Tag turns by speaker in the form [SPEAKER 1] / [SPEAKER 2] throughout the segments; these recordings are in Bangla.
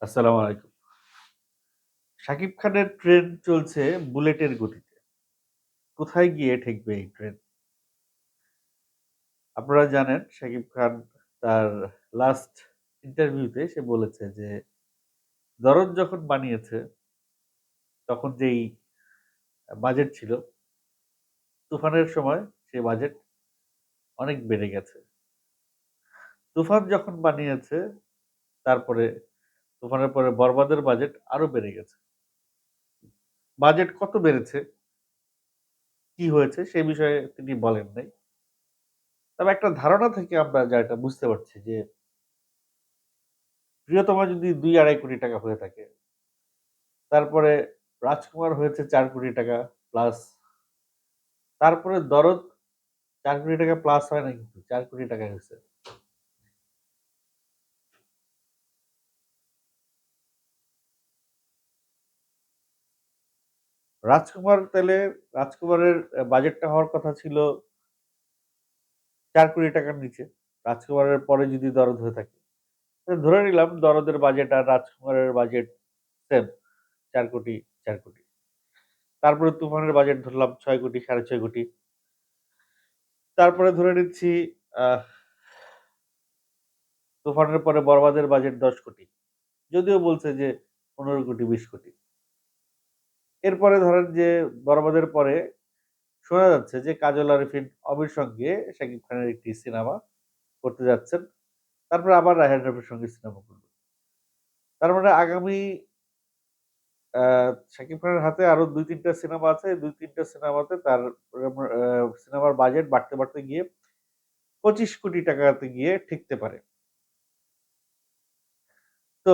[SPEAKER 1] আসসালামু আলাইকুম। শাকিব খানের ট্রেন চলছে বুলেটের গতিতে। কোথায় গিয়ে ঠেকবে এই ট্রেন? আপনারা জানেন শাকিব খান তার লাস্ট ইন্টারভিউতে সে বলেছে যে, "দরদ যখন বানিয়েছে, তখন যেই বাজেট ছিল, তুফানের সময় সে বাজেট অনেক বেড়ে গেছে। তুফান যখন বানিয়েছে, তারপরে তুফানের পরে বরবাদের বাজেট আরও বেড়ে গেছে।" বাজেট কত বেড়েছে? কি হয়েছে? সে বিষয়ে তিনি বলেন নাই। তবে একটা ধারণা থেকে আমরা যেটা বুঝতে পারছি যে প্রিয়তমা যদি ২-২.৫ কোটি টাকা হয়ে থাকে, তারপরে রাজকুমার হয়েছে চার কোটি টাকা প্লাস। তারপরে দরদ চার কোটি টাকা প্লাস হয় নাই কিন্তু ৪ কোটি টাকা হইছে। রাজকুমার তাইলে রাজকুমারের বাজেটটা হওয়ার কথা ছিল চার কোটি টাকার নিচে। রাজকুমারের পরে যদি দরদ হয়ে থাকে। ধরে নিলাম দরদের বাজেট আর রাজকুমারের বাজেট সেম চার কোটি, চার কোটি। তারপরে তুফানের বাজেট ধরলাম ছয় কোটি, ৬.৫ কোটি। তারপরে ধরে নিচ্ছি তুফানের পরে বরবাদের বাজেট ১০ কোটি। যদিও বলছে যে ১৫ কোটি, ২০ কোটি। এরপরে ধরেন যে বরবাদের পরে শোনা যাচ্ছে যে কাজল আরিফিন অমির সঙ্গে শাকিব খানের একটি সিনেমা করতে যাচ্ছেন। তারপরে আবার রায়হান রফির সঙ্গে সিনেমা করবেন। তার মানে আগামী শাকিব খানের হাতে আরও ২-৩ টা সিনেমা আছে। ২-৩ টা সিনেমাতে তার সিনেমার বাজেট বাড়তে, বাড়তে গিয়ে ২৫ কোটি টাকাতে গিয়ে ঠেকতে পারে। তো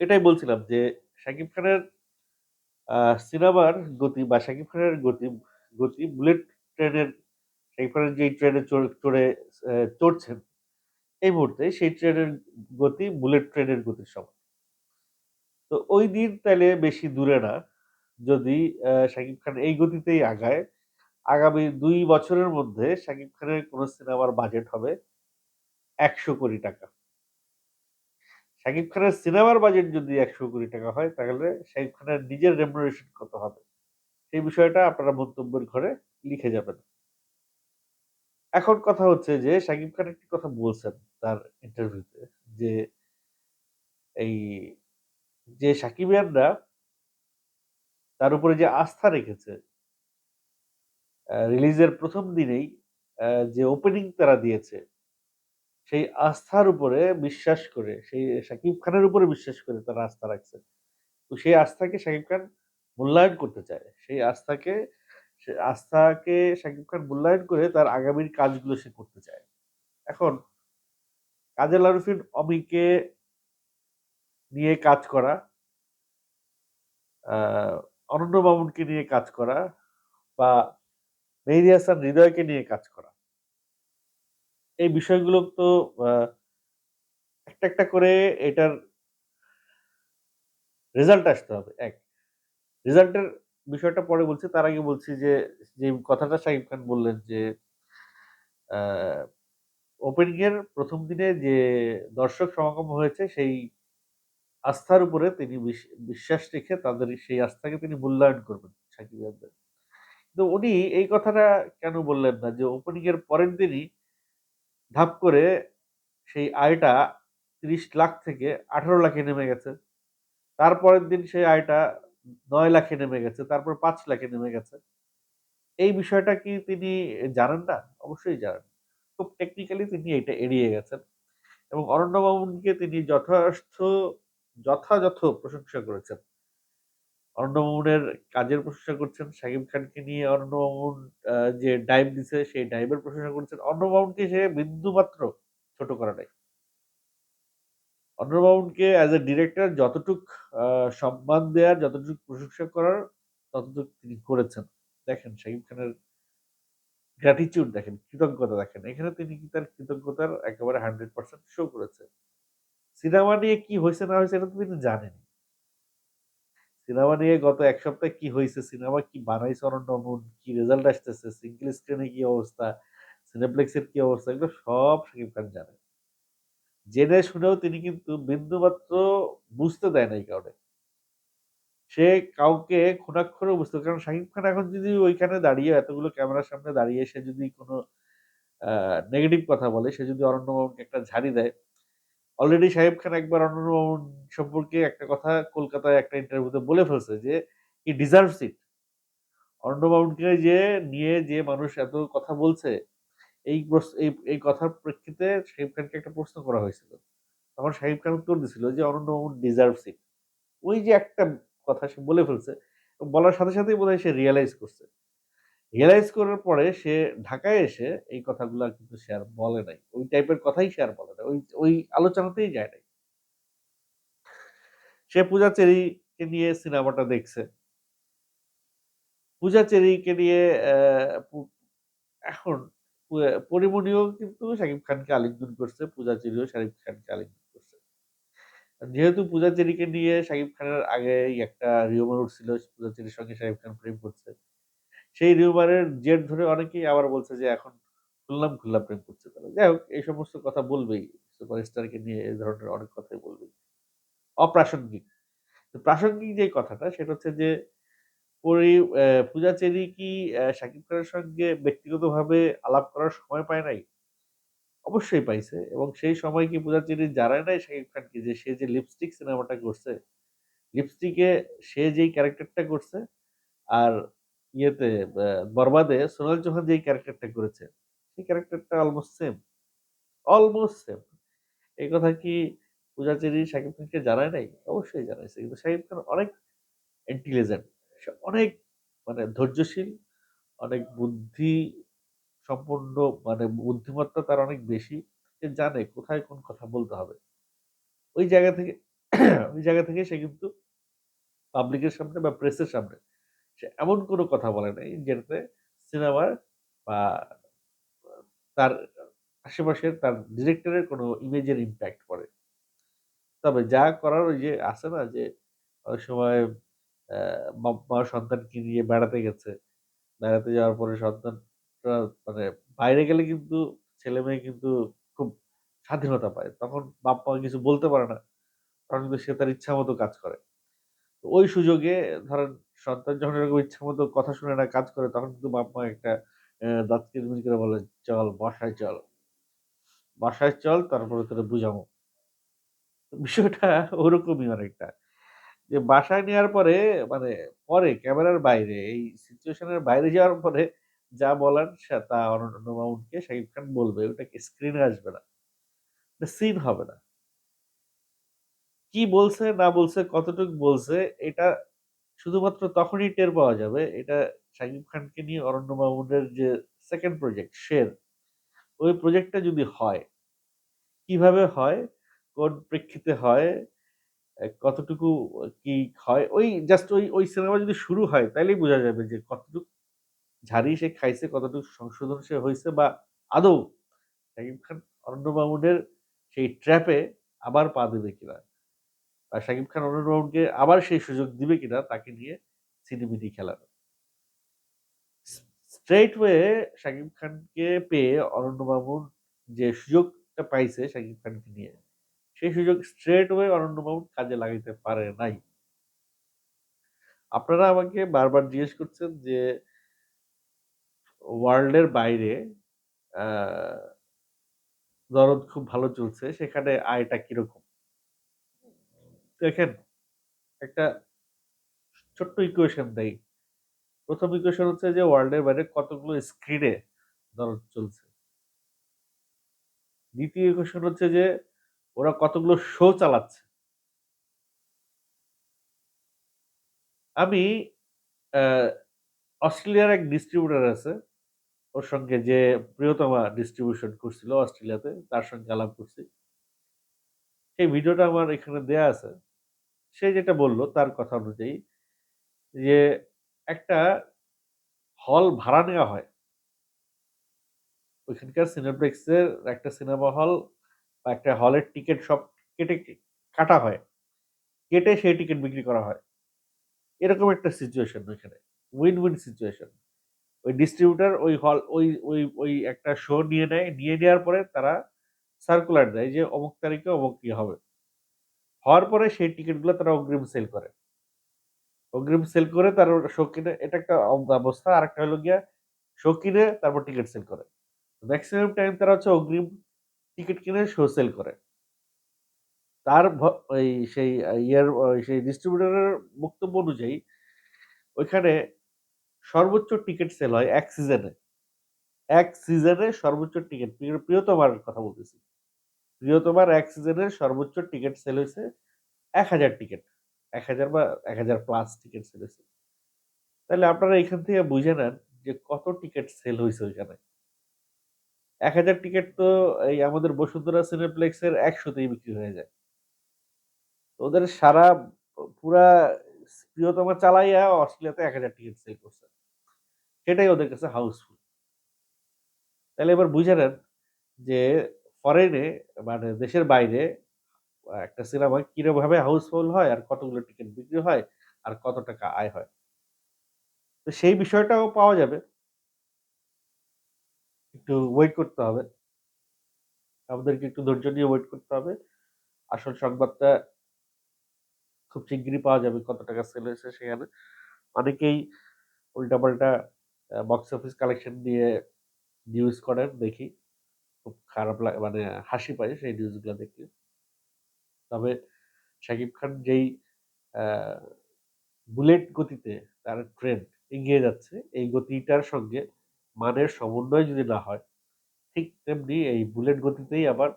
[SPEAKER 1] এটাই বলছিলাম যে শাকিব খানের সিনেমার গতি বা শাকিব খানের গতি গতি বুলেট ট্রেনের শাকিব খানের যেই ট্রেনে চড়ে চড়ে চড়ছেন, এই মুহূর্তে সেই ট্রেনের গতি বুলেট ট্রেনের গতির সমান। তো ওই দিন তাহলে বেশি দূরে না। যদি শাকিব খান এই গতিতেই আগায়, আগামী দুই বছরের মধ্যে শাকিব খানের কোনো সিনেমার বাজেট হবে ১০০ কোটি টাকা। শাকিব খানের সিনেমার বাজেট যদি ১০০ কোটি টাকা হয়, তাহলে শাকিব খানের নিজের রেমুনারেশন কত হবে? সেই বিষয়টা আপনারা মন্তব্যের ঘরে লিখে যাবেন। এখন কথা হচ্ছে যে শাকিব খান একটি কথা বলছেন তার ইন্টারভিউতে যে এই যে সাকিবিয়ানরা তার উপরে যে আস্থা রেখেছে রিলিজের প্রথম দিনেই যে ওপেনিং তারা দিয়েছে, সেই আস্থার উপরে বিশ্বাস করে, সেই শাকিব খানের উপরে বিশ্বাস করে তারা আস্থা রাখছে। তো সেই আস্থাকে শাকিব খান মূল্যায়ন করতে চায়। সেই আস্থাকে আস্থাকে শাকিব খান মূল্যায়ন করে তার আগামীর কাজগুলো সে করতে চায়। এখন কাজল আরিফিন অমিকে নিয়ে কাজ করা অনন্য মামুনকে নিয়ে কাজ করা বা মেহেদী হাসান হৃদয়কে নিয়ে কাজ করা। এই বিষয়গুলো তো একটা, একটা করে এটার রেজাল্ট আসতে হবে এক রেজাল্টের বিষয়টা পরে বলছি। তার আগে বলছি যে, যে কথাটা শাকিব খান বললেন যে ওপেনিং এর ১ম দিনে যে দর্শক সমাগম হয়েছে সেই আস্থার উপরে তিনি বিশ বিশ্বাস রেখে তাদের সেই আস্থাকে তিনি মূল্যায়ন করবেন সাকিবিয়ানদের। কিন্তু উনি এই কথাটা কেন বললেন না যে ওপেনিং এর পরের দিনই ধাপ করে সেই আয়টা ৩০ লাখ থেকে ১৮ লাখে নেমে গেছে। তারপরের দিন সেই আয়টা নয় লাখে নেমে গেছে। তারপর পাঁচ লাখে নেমে গেছে। এই বিষয়টা কি তিনি জানেন না? অবশ্যই জানেন। খুব টেকনিক্যালি তিনি এটা এড়িয়ে গেছেন। এবং মামুনকে তিনি যথার্থ, যথাযথ প্রশংসা করেছেন। অনন্য মামুনের কাজের প্রশংসা করছেন। শাকিব খানকে নিয়ে অনন্য মামুন যে ডাইভ দিছে সেই ডাইভের প্রশংসা করেছেন। অনন্য মামুনকে সে বিন্দুমাত্র ছোট করা নাই। মামুনকে অ্যাজ এ ডিরেক্টর যতটুক সম্মান দেয়ার, যতটুক প্রশংসা করার ততটুক তিনি করেছেন। দেখেন শাকিব খানের গ্র্যাটিটিউড দেখেন, কৃতজ্ঞতা দেখেন। এখানে তিনি কি তার কৃতজ্ঞতার একেবারে 100% শো করেছে। সিনেমা নিয়ে কি হয়েছে না হয়েছে এটা তো তিনি জানেন। সিনেমা নিয়ে গত এক সপ্তাহে কি হয়েছে সিনেমা কি বানাইছে অনন্য মামুন, কি রেজাল্ট আসতেছে, সিঙ্গেল স্ক্রিন কি অবস্থা, সিনেপ্লেক্সের কি অবস্থা? এগুলো সব শাকিব খান জানে। জেনে শুনেও তিনি কিন্তু বিন্দুমাত্র বুঝতে দেয় না এই কারণে। সে কাউকে ঘুণাক্ষরেও বুঝতে কারণ শাকিব খান এখন যদি ওইখানে দাঁড়িয়ে এতগুলো ক্যামেরার সামনে দাঁড়িয়ে সে যদি কোনো নেগেটিভ কথা বলে, সে যদি অরণ্য একটা ঝাড়ি দেয়। অলরেডি সাহেব খান একবার মামুন সম্পর্কে একটা কথা কলকাতায় একটা ইন্টারভিউতে বলে ফেলছে যে, "হি ডিজার্ভস ইট।" মামুনকে যে নিয়ে যে মানুষ এত কথা বলছে, এই এই কথার প্রেক্ষিতে শাকিব খানকে একটা প্রশ্ন করা হয়েছিল। তখন শাকিব খান উত্তর দিছিল যে, "অরণ্য মামুন ডিজার্ভস ইট।" ওই যে একটা কথা সে বলে ফেলছে। বলার সাথে সাথেই বোধহয় সে রিয়েলাইজ করছে। রিয়ালাইজ করার পরে সে ঢাকায় এসে এই কথাগুলা কিন্তু আর বলে নাই। ওই টাইপের কথাই আর বলে নাই। ওই ওই আলোচনাতেই যায় নাই। সে পূজা চেরিকে নিয়ে সিনেমাটা দেখছে। পূজা চেরিকে নিয়ে এখন পরিমণিও কিন্তু শাকিব খানকে আলিঙ্গন করছে। পূজা চেরিও শাকিব খানকে আলিঙ্গন করছে। যেহেতু পূজা চেরিকে নিয়ে শাকিব খানের আগেই একটা রিউমার উঠছিল, পূজা চেরির সঙ্গে শাকিব খান প্রেম করছে। সেই রিউমারের জেট ধরে অনেকেই আবার বলছে যে এখন খুললাম খুল্লা প্রেম করছে তারা। যাই হোক এই সমস্ত কথা বলবেই। সুপারস্টারকে নিয়ে এই ধরনের অনেক কথাই বলবেই। অপ্রাসঙ্গিক। প্রাসঙ্গিক যে কথাটা সেটা হচ্ছে যে পরি পূজা চেরি কি শাকিব খানের সঙ্গে ব্যক্তিগতভাবে আলাপ করার সময় পায় নাই? অবশ্যই পাইছে এবং সেই সময় কি পূজা চেরি জানায় নাই শাকিব খানকে যে সে যে লিপস্টিক সিনেমাটা করছে, লিপস্টিকে সে যেই ক্যারেক্টারটা করছে আর ইয়েতে বরবাদে সোনাল চৌহান যেই ক্যারেক্টারটা করেছে, সেই ক্যারেক্টারটা অলমোস্ট সেম। Almost same. এই কথা কি পূজা চেরি শাকিব খানকে জানায় নাই? অবশ্যই জানাইছে। কিন্তু শাকিব খান অনেক ইন্টেলিজেন্ট। সে অনেক মানে ধৈর্যশীল, অনেক বুদ্ধি সম্পন্ন মানে বুদ্ধিমত্তা তার অনেক বেশি। সে জানে কোথায় কোন কথা বলতে হবে। ওই জায়গা থেকে ওই জায়গা থেকে সে কিন্তু পাবলিকের সামনে বা প্রেসের সামনে সে এমন কোনো কথা বলে নাই যেটাতে সিনেমার বা তার আশেপাশের তার ডিরেক্টরের কোনো ইমেজের ইম্প্যাক্ট পড়ে। তবে যা করার ওই যে আছে না যে অনেক সময় বাপ-মা সন্তানকে নিয়ে বেড়াতে গেছে। বেড়াতে যাওয়ার পরে সন্তানটা মানে বাইরে গেলে কিন্তু ছেলে-মেয়ে কিন্তু খুব স্বাধীনতা পায়। তখন বাপ-মা কিছু বলতে পারে না। তখন কিন্তু সে তার ইচ্ছামত কাজ করে। তো ওই সুযোগে ধরেন সন্তান যখন এরকম ইচ্ছা মতো কথা শুনে না কাজ করে তখন কিন্তু বাপ-মা একটা অ্যা দাঁত কিরমির করে বলে, "চল বাসায় চল। বাসায় চল তারপরে তোরে বুঝামু।" বিষয়টা ওরকমই অনেকটা। যে বাসায় নেওয়ার পরে মানে পরে ক্যামেরার বাইরে এই সিচুয়েশনের বাইরে যাওয়ার পরে যা বলার তা অরণ্য মামুনকে শাকিব খান বলবে। ওটা কি স্ক্রিনে আসবে না। সিন হবে না। কি বলছে না বলছে, কতটুকু বলছে এটা শুধুমাত্র তখনই টের পাওয়া যাবে। এটা শাকিব খানকে নিয়ে অরণ্য মামুনের যে সেকেন্ড প্রজেক্ট 'শের' ওই প্রজেক্টটা যদি হয়, কীভাবে হয়, কোন প্রেক্ষিতে হয়, কতটুকু কি হয়, ওই জাস্ট ওই ওই সিনেমা যদি শুরু হয় তাইলেই বোঝা যাবে যে কতটুকু ঝাড়ি সে খাইছে, কতটুকু সংশোধন সে হয়েছে বা আদৌ শাকিব খান অরণ্য মামুনের সেই ট্র্যাপে আবার পা দেবে কিনা? আর শাকিব খান মামুনকে আবার সেই সুযোগ দিবে কিনা তাকে নিয়ে ছিনিমিনি খেলার। স স্ট্রেইট ওয়ে শাকিব খানকে পেয়ে অরণ্য মামুন যে সুযোগটা পাইছে শাকিব খানকে নিয়ে, সেই সুযোগ স্ট্রেইট ওয়ে অরণ্য মামুন কাজে লাগাইতে পারে নাই। আপনারা আমাকে বারবার জিজ্ঞেস করছেন যে ওয়ার্ল্ডের বাইরে দরদ খুব ভালো চলছে। সেখানে আয়টা কীরকম? দেখেন, একটা ছোট্ট ইকুয়েশন দেই। ১ম ইকুয়েশন হচ্ছে যে ওয়ার্লড এর বাইরে কতগুলো স্ক্রিনে দরদ চলছে। দ্বিতীয় ইকুয়েশন হচ্ছে যে ওরা কতগুলো শো চালাচ্ছে। আমি অস্ট্রেলিয়ার এক ডিস্ট্রিবিউটার আছে। ওর সঙ্গে যে প্রিয়তমা ডিস্ট্রিবিউশন করছিল অস্ট্রেলিয়াতে, তার সঙ্গে আলাপ করছি। সেই ভিডিওটা আমার এখানে দেয়া আছে। সে যেটা বলল তার কথা অনুযায়ী যে একটা হল ভাড়া নেওয়া হয়। ওইখানকার সিনেপ্লেক্সের একটা সিনেমা হল বা একটা হলের টিকিট সব কেটে কাটা হয়। কেটে সেই টিকিট বিক্রি করা হয়। এরকম একটা সিচুয়েশন ওইখানে। Win, win situation. ওই ডিস্ট্রিবিউটার ওই হল ওই ওই ওই একটা শো নিয়ে নেয়। নিয়ে নেওয়ার পরে তারা সার্কুলার দেয় যে অমুক তারিখে অমুক ইয়ে হবে হওয়ার পরে সেই টিকিটগুলো তারা অগ্রিম সেল করে। অগ্রিম সেল করে তার শো কিনে এটা একটা অবস্থা। আর একটা হলো গিয়া শো কিনে তারপর টিকিট সেল করে। ম্যাক্সিমাম টাইম তারা হচ্ছে অগ্রিম টিকিট কিনে শো সেল করে। তার ওই সেই ইয়ার সেই ডিস্ট্রিবিউটরের বক্তব্য অনুযায়ী ওইখানে সর্বোচ্চ টিকিট সেল হয় এক সিজনে এক সিজনে সর্বোচ্চ টিকিট প্রিয়তমার কথা বলতেছি। প্রিয়তমার এক সিজনের সর্বোচ্চ টিকিট সেল হয়েছে এক হাজার টিকিট এক হাজার বা এক হাজার প্লাস টিকিট সেল হয়েছে। তাহলে আপনারা এখান থেকে বুঝে নেন যে কত টিকিট সেল হয়েছে ওইখানে। এক হাজার টিকিট তো এই আমাদের বসুন্ধরা সিনেপ্লেক্সের একশোতেই বিক্রি হয়ে যায়। ওদের সারা পুরা প্রিয়তমা চালাইয়া অস্ট্রেলিয়াতে এক হাজার টিকিট সেল করছে। সেটাই ওদের কাছে হাউসফুল তাহলে এবার বুঝে নেন যে ফরেনে মানে দেশের বাইরে, একটা সিনেমা কিরকমভাবে হাউসফুল হয় আর কতগুলো টিকিট বিক্রি হয় আর কত টাকা আয় হয়। তো সেই বিষয়টাও পাওয়া যাবে। একটু ওয়েট করতে হবে। আমাদেরকে একটু ধৈর্য নিয়ে ওয়েট করতে হবে। আসল সংবাদটা খুব শিগগিরই পাওয়া যাবে কত টাকা সেল হয়েছে সেখানে। অনেকেই উল্টাপাল্টা বক্স অফিস কালেকশন দিয়ে নিউজ করেন, দেখি। খুব খারাপ লাগে মানে হাসি পায় সেই নিউজগুলো দেখলে তবে শাকিব খান যেই বুলেট গতিতে তার ট্রেন এগিয়ে যাচ্ছে, এই গতিটার সঙ্গে মানের সমন্বয় যদি না হয়, ঠিক তেমনি এই বুলেট গতিতেই আবার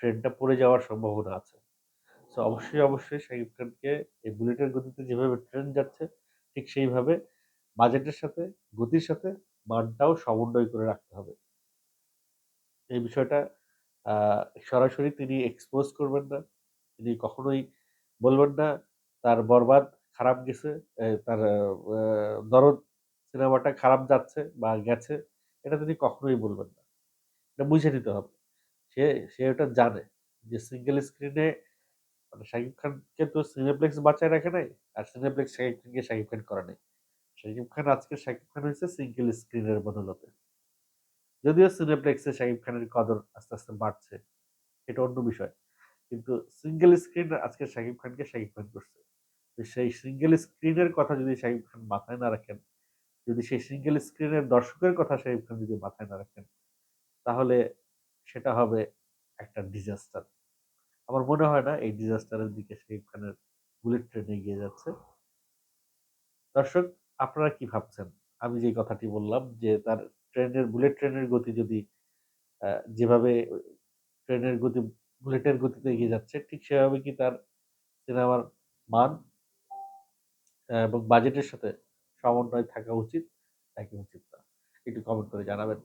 [SPEAKER 1] ট্রেনটা পড়ে যাওয়ার সম্ভাবনা আছে। সো অবশ্যই অবশ্যই শাকিব খানকে এই বুলেটের গতিতে যেভাবে ট্রেন যাচ্ছে, ঠিক সেইভাবে বাজেটের সাথে, গতির সাথে মানটাও সমন্বয় করে রাখতে হবে। এই বিষয়টা সরাসরি তিনি এক্সপোজ করবেন না। তিনি কখনোই বলবেন না, তার বরবাদ খারাপ গেছে তার দরদ সিনেমাটা খারাপ যাচ্ছে বা গেছে, এটা তিনি কখনোই বলবেন না। এটা বুঝে নিতে হবে। সে সে ওটা জানে যে সিঙ্গেল স্ক্রিনে মানে শাকিব খানকে তো সিনেপ্লেক্স বাঁচায় রাখে নাই, আর সিনেপ্লেক্স শাকিব খানকে শাকিব খান করে নাই। শাকিব খান, আজকে শাকিব খান হয়েছে সিঙ্গেল স্ক্রিনের বদলতে। যদিও সিনেপ্লেক্সে শাকিব খানের কদর আস্তে আস্তে বাড়ছে, এটা অন্য বিষয়। কিন্তু সিঙ্গেল স্ক্রিন আজকে শাকিব খানকে শাকিব খান করছে। সেই সিঙ্গেল স্ক্রিনের কথা যদি শাকিব খান মাথায় না রাখেন, যদি সেই সিঙ্গেল স্ক্রিনের দর্শকের কথা শাকিব খান যদি মাথায় না রাখেন, তাহলে সেটা হবে একটা ডিজাস্টার আমার মনে হয় না এই ডিজাস্টারের দিকে শাকিব খানের বুলেট ট্রেন এগিয়ে যাচ্ছে। দর্শক, আপনারা কি ভাবছেন? আমি যে কথাটি বললাম যে তার ট্রেনের, বুলেট ট্রেনের গতি যদি যেভাবে ট্রেনের গতি, বুলেটের গতিতে এগিয়ে যাচ্ছে, ঠিক সেভাবে কি তার সিনেমার মান এবং বাজেটের সাথে সমন্বয় থাকা উচিত নাকি উচিত না? একটু কমেন্ট করে জানাবেন।